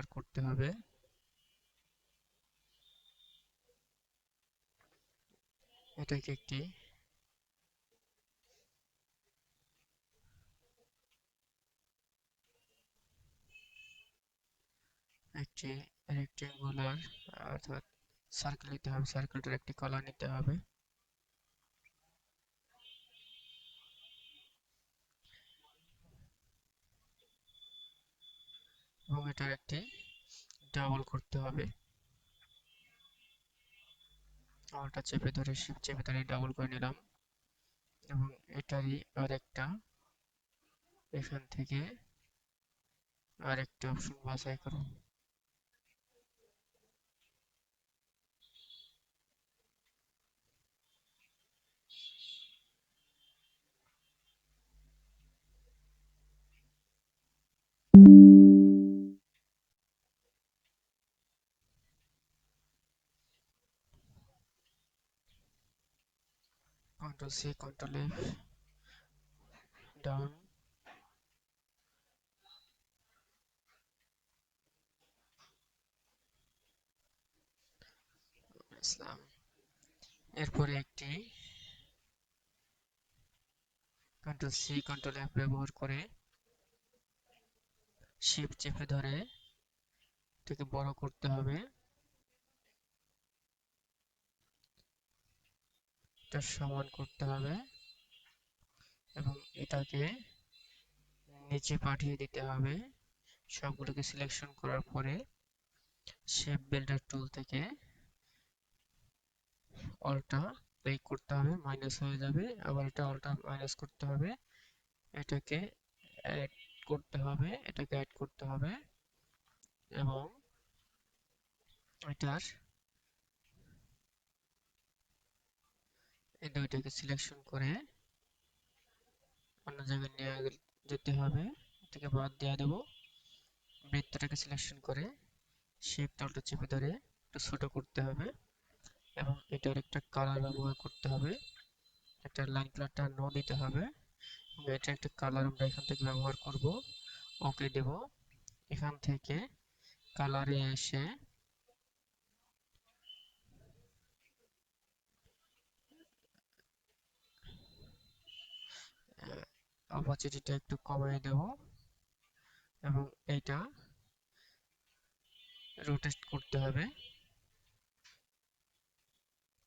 ব্যবহার করতে হবে। এটাকে একটি একটি রেক্টেঙ্গুলার অর্থাৎ সার্কেল নিতে হবে। সার্কেলটার একটি কলা নিতে হবে। এবং এটার একটি ডাবল করতে হবে। আলটা চেপে ধরে চেপে ধরে ডাবল করে নিলাম। এবং এটারই আর একটা এখান থেকে আরেকটা অপশন বাছাই করো Ctrl C, Ctrl F, down. এরপরে একটি কন্ট্রোল সি কন্ট্রোল ব্যবহার করে শিপ চেপে ধরে এটাকে বড় করতে হবে। এটা সমান করতে হবে এবং এটাকে নিচে পাঠিয়ে দিতে হবে। সবগুলোকে সিলেকশন করার পরে শেপ বিল্ডার টুল থেকে অলটা ক্লিক করতে হবে মাইনাস হয়ে যাবে। আবার এটা অলটা মাইনাস করতে হবে। এটাকে অ্যাড করতে হবে, এটাকে অ্যাড করতে হবে এবং এটার দুইটাকে সিলেকশন করে অন্য জায়গায় নিয়ে যেতে হবে। এটাকে বাদ দিয়ে দেবো। বৃত্তটাকে সিলেকশন করে শেপ টলটা চেপে ধরে একটু ছোট করতে হবে এবং এটার একটা কালার ব্যবহার করতে হবে। একটা লাইন কালারটা নো দিতে হবে এবং এটা একটা কালার আমরা এখান থেকে ব্যবহার করব। ওকে দেব। এখান থেকে কালারে এসে অপারচুনিটিটা একটু কমিয়ে দেব। এবং এইটা রোটেট করতে হবে।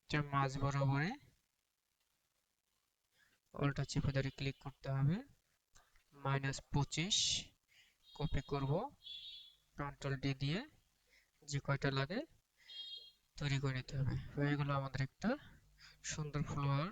এটা মাঝ বরাবরে অলটা চেপে ধরে ক্লিক করতে হবে। মাইনাস পঁচিশ কপি করব। কন্ট্রোল ডি দিয়ে যে কয়টা লাগে তৈরি করে নিতে হবে। হয়ে গেল আমাদের একটা সুন্দর ফ্লোয়ার